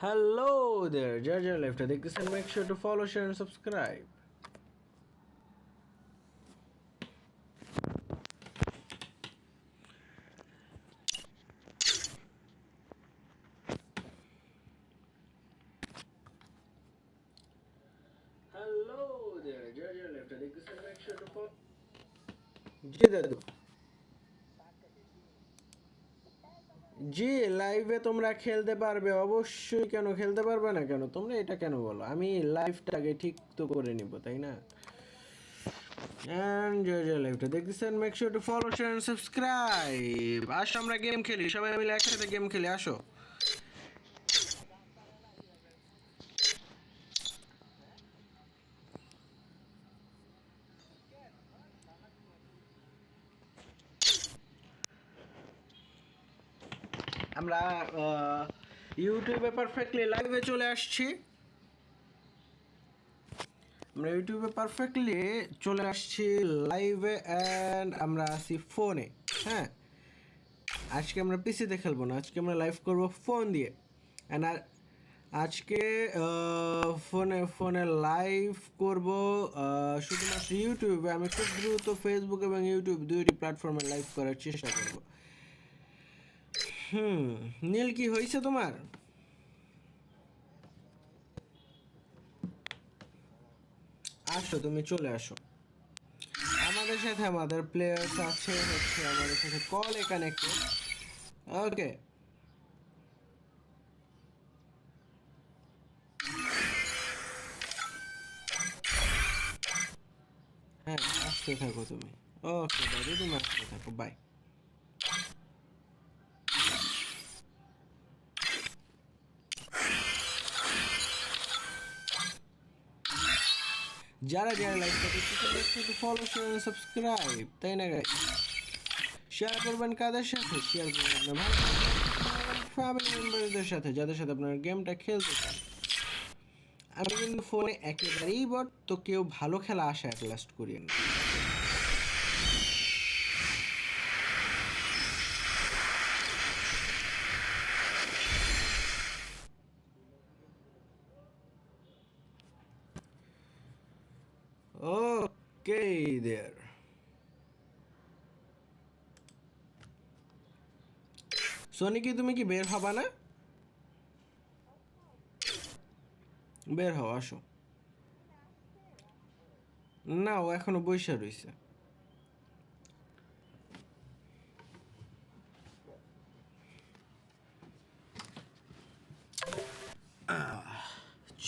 Hello there, Jaja Left. This and make sure to follow, share, and subscribe. Hello there, Jaja Left. Take and make sure to follow. জি লাইভে তোমরা খেলতে পারবে, অবশ্যই। কেন খেলতে পারবে না কেন? তোমরা এটা কেন বলো? আমি লাইভটাকে ঠিক তো করে নিব, তাই না? জয় ফলো আসো, আমরা গেম খেলি। সবাই মিলে একসাথে গেম খেলি। আসো। আমরা ইউটিউবে পারফেক্টলি লাইভে চলে আসছি। আমরা ইউটিউবে পারফেক্টলি চলে আসছি লাইভে অ্যান্ড আমরা আছি ফোনে হ্যাঁ? আজকে আমরা পিসিতে খেলব না, আজকে আমরা লাইভ করব ফোন দিয়ে। অ্যান্ড আজকে ফোনে ফোনে লাইভ করব শুধুমাত্র ইউটিউবে আমি খুব দ্রুত ফেসবুক এবং ইউটিউব দুইটি প্ল্যাটফর্মে লাইভ করার চেষ্টা করব। হুম, নীল কি হয়েছে তোমার? আসো, তুমি চলে আসো। আমাদের সাথে আমাদের প্লেয়ার্স আছে, হচ্ছে আমাদের সাথে কলে কানেক্টেড ওকে হ্যাঁ আসতে থাকো তুমি। ওকে দাদু, তুমি আসতে থাকো বাই যারা যারা লাইক করতে ফলো সাবস্ক্রাইব তাই না গাই শেয়ার করবেন কাদের সাথে? শেয়ার করবেন ফ্যামিলি মেম্বারদের সাথে, যাদের সাথে আপনার গেমটা খেলতে চান। আমি কিন্তু ফোনে একেবারেই বট, তো কেউ ভালো খেলা আশা অ্যাট লাস্ট করিয়েন না। There. সোনি কি তুমি কি বের হবা না? বের হও, আসো। না, ও এখনও বৈশা রইছে।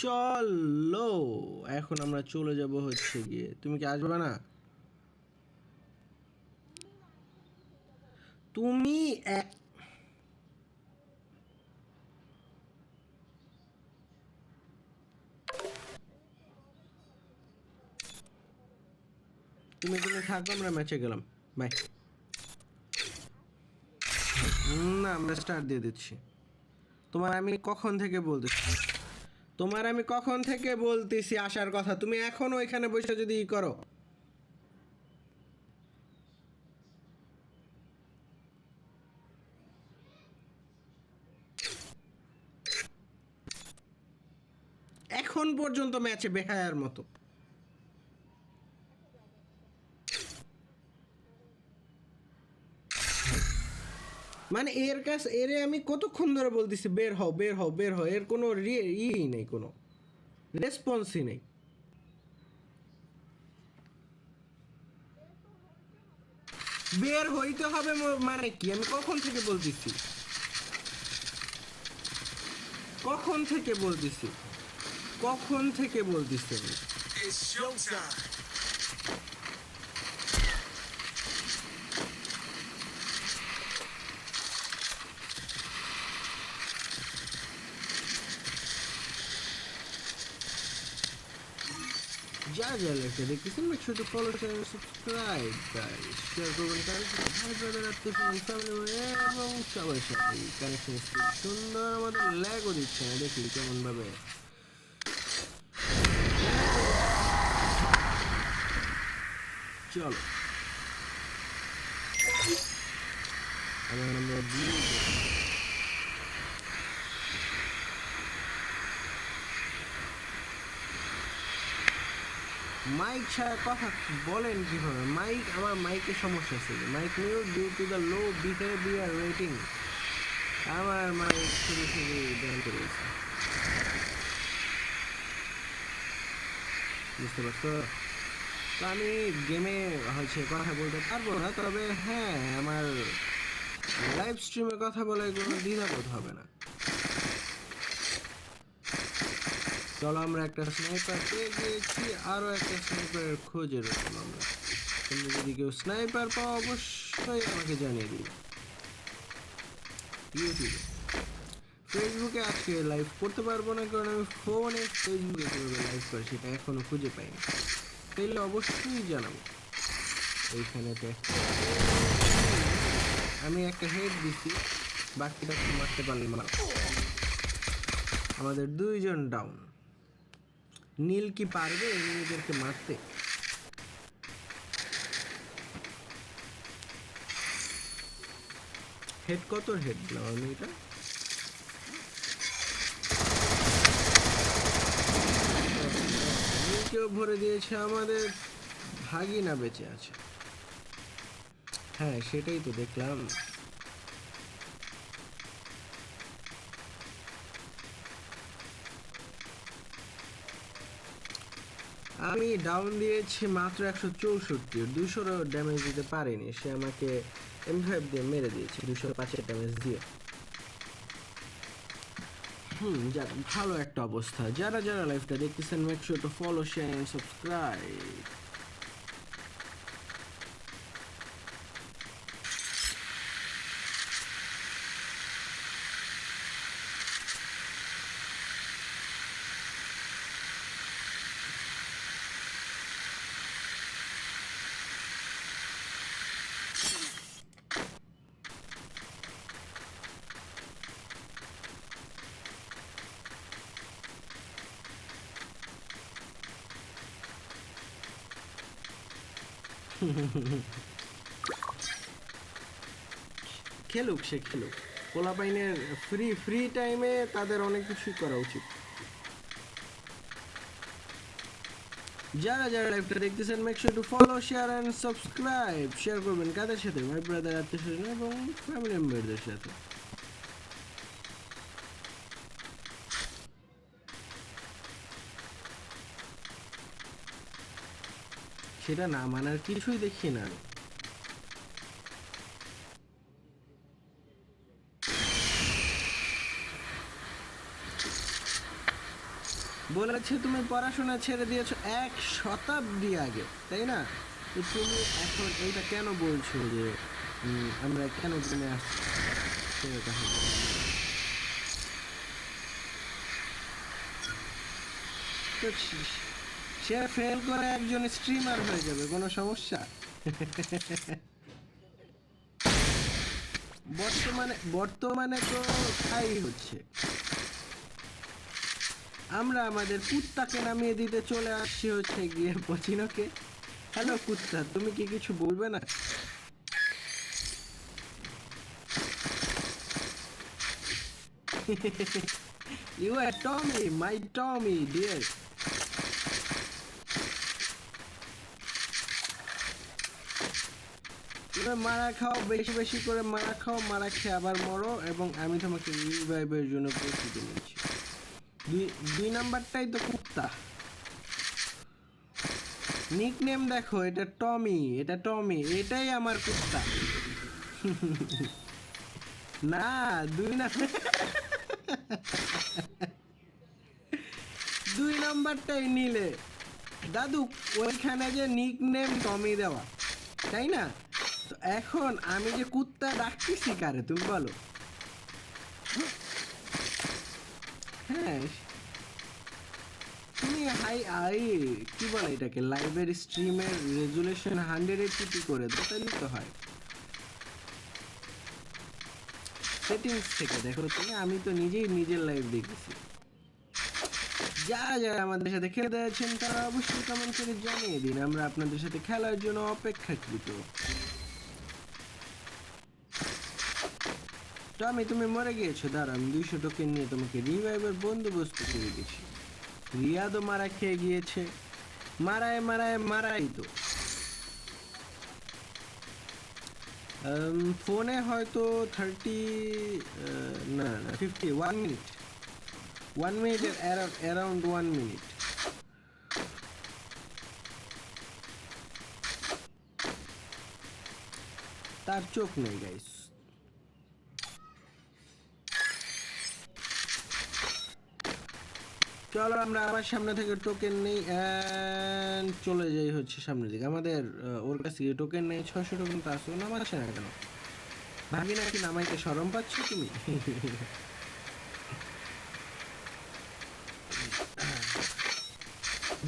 চলো, এখন আমরা চলে যাব হচ্ছে গিয়ে। তুমি কি আসবে না? তুমি তুমি থাকো আমরা ম্যাচে গেলাম। বাই না, আমরা স্টার্ট দিয়ে দিচ্ছি। তোমার আমি কখন থেকে বলতেছি? তোমার আমি কখন থেকে বলতেছি আসার কথা? তুমি এখন ওইখানে বসে যদি ই করো এখন পর্যন্ত ম্যাচে বেহায়ার মতো। মানে এর কাছে এরে আমি কতক্ষণ ধরে বলতেছি, বের হও বের হও বের হও। এর কোনো রি- ই নেই, কোনো রেসপন্সই নেই। বের হইতে হবে মানে কি? আমি কখন থেকে বলতেছি? কখন থেকে বলতেছি? কখন থেকে বলতেছি আমি It's showtime. যা লেখে দেখতেছেন sure to follow channel subscribe guys share করবেন, কারণ ভাই ব্রাদার আত্মীয় ফ্যামিলি এবং সবার সাথে কানেকশন সুন্দর আমাদের ল্যাগও দিচ্ছে না, দেখি কেমন চলো। মাইক ছাড়া কথা বলেন কীভাবে? মাইক, আমার মাইকের সমস্যা ছিল mic new due to the low behaviour rating আমার মাইক শুরু থেকে ব্যান করে বুঝতে পারছ? তো আমি গেমে হচ্ছে কথা বলতে পারব না, তবে হ্যাঁ আমার লাইভ স্ট্রিমে কথা বলে কোনো দ্বিধাবোধ হবে না। চলো আমরা একটা স্নাইপার পেয়ে গিয়েছি আরও একটা স্নাইপারের খোঁজে রয়েছে আমরা। তোমরা যদি কেউ স্নাইপার পাও, অবশ্যই আমাকে জানিয়ে দিবে ইউটিউবে ফেসবুকে আজকে লাইভ করতে পারব না, কারণ আমি ফোনে ফেসবুকে কীভাবে লাইভ করি সেটা এখনও খুঁজে পাইনি। পেলে অবশ্যই জানাব। এইখানে আমি একটা হেড দিছি, বাকিটা মারতে পারলাম না আমাদের দুইজন ডাউন নীল কি পারবে এনিমিদেরকে মারতে? হেড কত হেড দিলাম আমি এটা। নীলকেও ভরে দিয়েছে আমাদের ভাগিনা বেঁচে আছে। হ্যাঁ সেটাই তো দেখলাম। আমি ডাউন দিয়েছি মাত্র একশো চৌষট্টি দুশোর ড্যামেজ দিতে পারিনি। সে আমাকে এম ফাইভ দিয়ে মেরে দিয়েছে দুশো পাঁচের ড্যামেজ দিয়ে। হুম, যাক, ভালো একটা অবস্থা। যারা যারা লাইফটা দেখতেছেন make sure to follow share and subscribe খেলুক, সে খেলুক। পোলাপাইনের ফ্রি ফ্রি টাইমে তাদের অনেক কিছুই করা উচিত। যারা যারা লাইভটা দেখতেছেন make sure to follow share and subscribe share করবেন কাদের সাথে? ভাই ব্রাদার আত্মীয় স্বজন এবং ফ্যামিলি মেম্বারদের সাথে। সেটা না মানার কিছুই দেখি না। বলেছে তুমি পড়াশোনা ছেড়ে দিয়েছ এক শতাব্দী আগে, তাই না? তো তুমি এখন এইটা কেন বলছো যে আমরা কেন তুমি আসছি? তো সে- ফেল করে একজন স্ট্রিমার হয়ে যাবে, কোনো সমস্যা? বর্তমানে বর্তমানে তো তাই হচ্ছে। আমরা আমাদের কুত্তাকে নামিয়ে দিতে চলে আসছি হচ্ছে গিয়ে পচিনোকে। হ্যালো কুত্তা, তুমি কি কিছু বলবে না? You are Tommy my Tommy dear তুমি মারা খাও, বেশি বেশি করে মারা খাও, মারা খেয়ে আবার মরো এবং আমি তোমাকে রিভাইভের জন্য প্রস্তুতি নিচ্ছি। দুই নাম্বারটাই তো কুত্তা। নিক নেম দেখো, এটা টমি এটা টমি এটাই আমার কুত্তা। না, দুই না দুই নাম্বারটাই নিলে। দাদু, ওইখানে যে নিক নেম টমি দেওয়া, তাই না? এখন আমি যে কুত্তা ডাকতেছি কারে, তুমি বলো। হ্যাঁ তুমি হাই, আই, কি বলে এটাকে? লাইভের স্ট্রিমের রেজুলেশন হান্ড্রেড এইটি করে হয়। সেটিংস থেকে দেখো, তুমি, আমি তো নিজেই নিজের লাইভ দেখেছি। যারা যারা আমাদের সাথে খেলতে যাচ্ছেন তারা অবশ্যই কমেন্ট করে জানিয়ে দিন। আমরা আপনাদের সাথে খেলার জন্য অপেক্ষাকৃত। আমি, তুমি মরে গিয়েছো। দাঁড়া আমি দুইশো টোকেন নিয়ে তোমাকে রিভাইভের বন্দোবস্ত করে দিচ্ছি। রিয়াদও মারা খেয়ে গিয়েছে। মারায় মারায়, মারাই তো। ফোনে হয়তো থার্টি না না ফিফটি ওয়ান মিনিট ওয়ান মিনিটের অ্যারাউন্ড ওয়ান মিনিট তার চোখ নেই গাইস চলো আমরা আবার সামনে থেকে টোকেন নেই চলে যাই হচ্ছে সামনের দিকে। আমাদের ওর কাছে টোকেন নেই ছশো টোকেন তো আসো নামাচ্ছে না কেন? ভাবি নাকি নামাইতে সরম পাচ্ছ তুমি?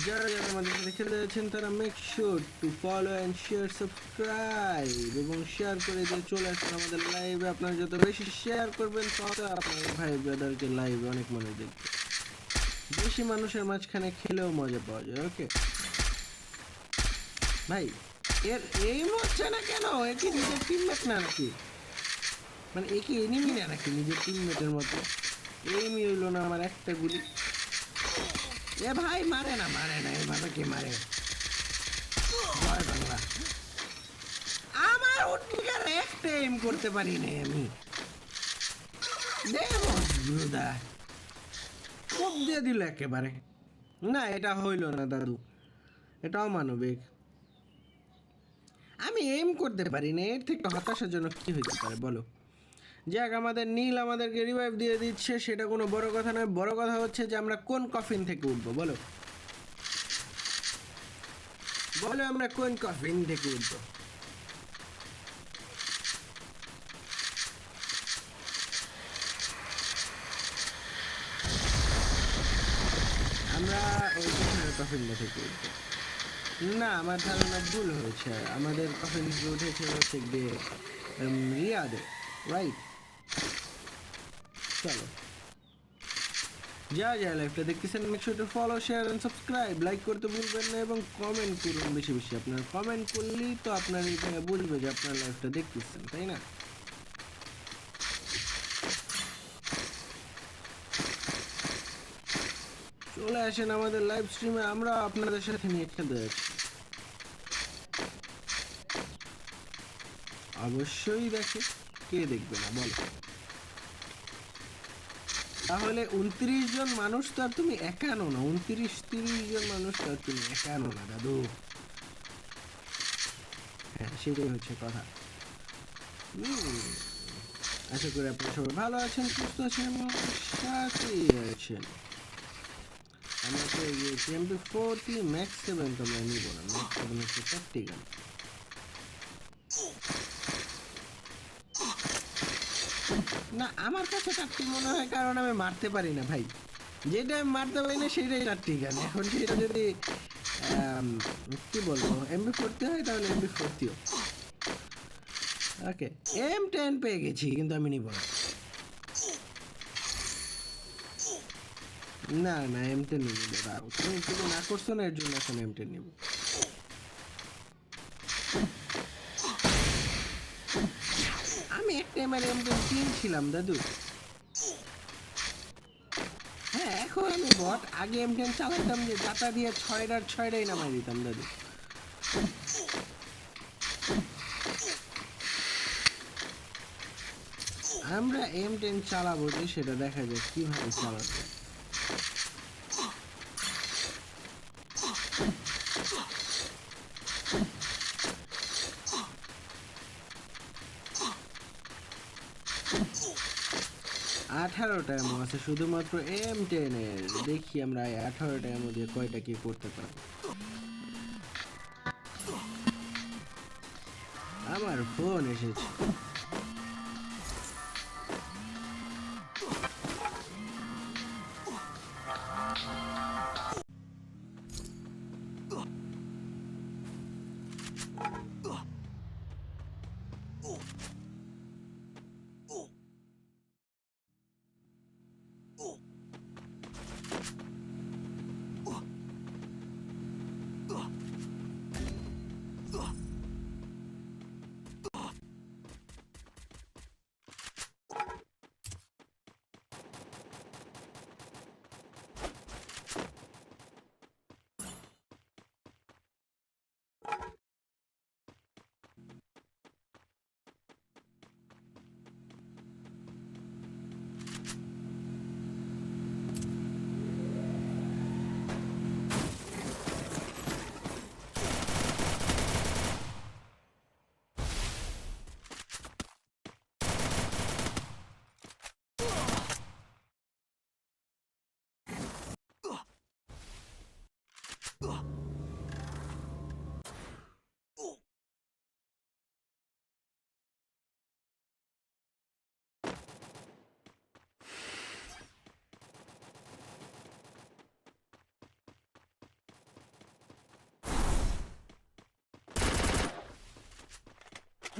যারা যারা আমাদের সাথে খেলতে যাচ্ছেন, তারা make sure to follow and share subscribe এবং শেয়ার করে দিয়ে চলে আসুন আমাদের লাইভে আপনারা যত বেশি শেয়ার করবেন, তত আপনার ভাই ব্রাদারকে লাইভে অনেক মানুষ দেখবে। বেশি মানুষের মাঝখানে খেলেও মজা পাওয়া যায় ওকে ভাই, এর এই হচ্ছে না কেন? এ কি নিজের টিমমেট না নাকি? মানে এ কি এনিমি না নাকি নিজের টিমমেটের মতো? এইমি হইল না আমার একটা গুলি। এ ভাই, মারে না মারে না এভাবে কে মারে? জয় বাংলা। আমার উঠলিকার একটা এম করতে পারি না আমি ব্রুদা কোপ দিয়ে দিল একেবারে। না, এটা হইল না, দাদু। এটা অমানবিক। আমি এম করতে পারি না, এর থেকে হতাশাজনক কি হইতে পারে, বলো? যাক, আমাদের নীল আমাদেরকে রিভাইভ দিয়ে দিচ্ছে, সেটা কোনো বড় কথা নয়। বড় কথা হচ্ছে যে, আমরা কোন কফিন থেকে উঠবো, বলো? বলো, আমরা কোন কফিন থেকে উঠবো আমরা কফিনটা থেকে। না, আমার ধারণা ভুল হয়েছে। আমাদের থেকে উঠেছে হচ্ছে রিয়াদে রাইট চলো। যা যা লাইভটা দেখতেছেন make to follow share and subscribe like করতে ভুলবেন না এবং কমেন্ট করুন বেশি বেশি। আপনার কমেন্ট করলেই তো আপনার এটা বুঝবে যে আপনার লাইভটা দেখতেছেন, তাই না? চলে আসেন আমাদের লাইভ স্ট্রিমে আমরা আপনাদের সাথে নিয়ে খেলতে যাচ্ছি। অবশ্যই দেখে কে দেখবে না, বলো। তাহলে উনত্রিশ জন মানুষ তো আর তুমি একানো না, উনত্রিশ, তিরিশ জন মানুষ তো আর তুমি একানো না, দাদু। হ্যাঁ সেটাই হচ্ছে কথা। আশা করি আপনারা সবাই ভালো আছেন, সুস্থ আছেন আছেন। ফোরটি ম্যাক্স সেভেন তো আমরা নিব না। ম্যাক্স সেভেন হচ্ছে না আমার কাছে চারটি মনে হয় কারণ আমি মারতে পারি না ভাই। যেটা আমি মারতে পারি না সেটাই চারটি গান এখন সেটা যদি আম, কি বলব এমবি ফোরটি হয় তাহলে এমবি ফোরটিও ওকে এম টেন পেয়ে গেছি কিন্তু আমি নিব না। না না এম টেন নিব দাঁড়াও তুমি তুমি না করছ না, এর জন্য এখন এম টেন নিব। আমি একটা এমআর এম টেন কিনছিলাম, দাদু। হ্যাঁ এখন আমি বট, আগে এম টেন চালাতাম যে যাতা দিয়ে ছয়টার ছয়টাই নামাই দিতাম, দাদু। আমরা এম টেন চালাবো যে সেটা দেখা যাক কীভাবে চালাবো। আঠারোটা এমো আছে, শুধুমাত্র এম টেনের দেখি আমরা আঠারোটা এমো দিয়ে কয়টা কি করতে পারি। আমার ফোন এসেছে।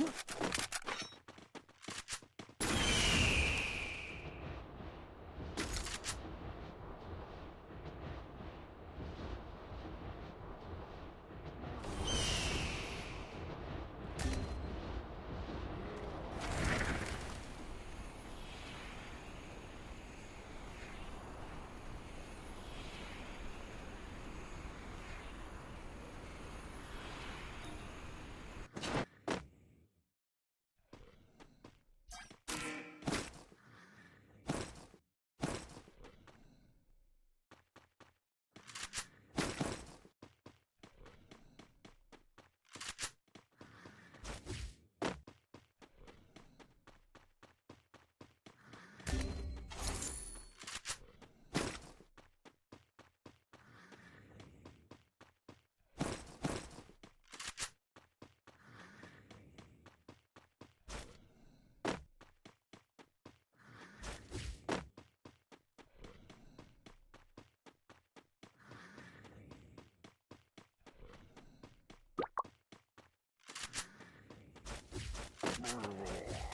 Huh? はい。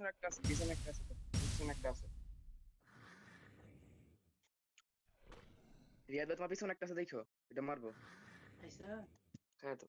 পিছনে একটা আছে পিছনে একটা আছে পিছনে একটা আছে রিয়াদ তোমার পিছনে একটা আছে দেখো এটা মারবো হ্যাঁ তো